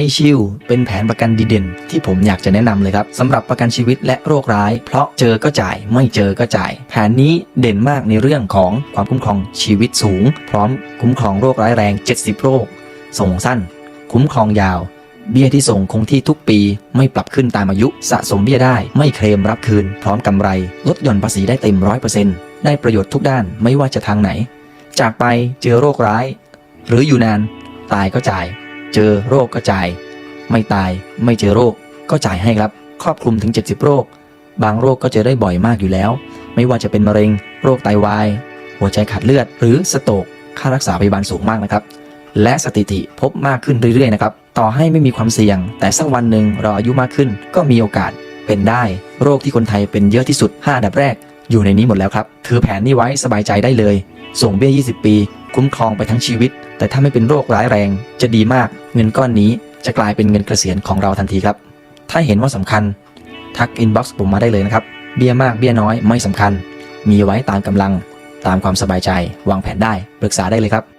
i s h i e l d เป็นแผนประกันดีเด่น ที่ผมอยากจะแนะนำเลยครับสำหรับประกันชีวิตและโรคร้าย เพราะเจอก็จ่ายไม่เจอก็จ่าย แผนนี้เด่นมากในเรื่องของความคุ้มครองชีวิตสูง พร้อมคุ้มครองโรคร้ายแรง 70 โรค ส่งสั้น คุ้มครองยาว เบี้ยที่ส่งคงที่ทุกปี ไม่ปรับขึ้นตามอายุสะสมเบี้ยได้ ไม่เคลมรับคืน พร้อมกำไร ลดหย่อนภาษีได้เต็มร้อยเปอร์เซ็นต์ได้ประโยชน์ทุกด้านไม่ว่าจะทางไหน จากไปเจอโรคร้าย หรืออยู่นานตายก็จ่าย เจอโรคก็จ่าย ไม่ตายไม่เจอโรคก็จ่ายให้ครับ ครอบคลุมถึง 70 โรค บางโรคก็เจอได้บ่อยมากอยู่แล้ว ไม่ว่าจะเป็นมะเร็ง โรคไตวาย หัวใจขาดเลือด หรือสโตกค่ารักษาพยาบาลสูงมากนะครับ และสถิติพบมากขึ้นเรื่อยๆนะครับต่อให้ไม่มีความเสี่ยง แต่สักวันหนึ่งเราอายุมากขึ้น ก็มีโอกาสเป็นได้ โรคที่คนไทยเป็นเยอะที่สุด 5 อันดับแรก อยู่ในนี้หมดแล้วครับ ถือแผนนี้ไว้สบายใจได้เลย ส่งเบี้ย 20 ปี คุ้มครองไปทั้งชีวิต แต่ถ้าไม่เป็นโรคร้ายแรงจะดีมาก เงินก้อนนี้จะกลายเป็นเงินเกษียณของเราทันทีครับ ถ้าเห็นว่าสำคัญ ทักอินบ็อกซ์ผมมาได้เลยนะครับ เบี้ยมากเบี้ยน้อยไม่สำคัญ มีไว้ตามกำลัง ตามความสบายใจ วางแผนได้ปรึกษาได้เลยครับ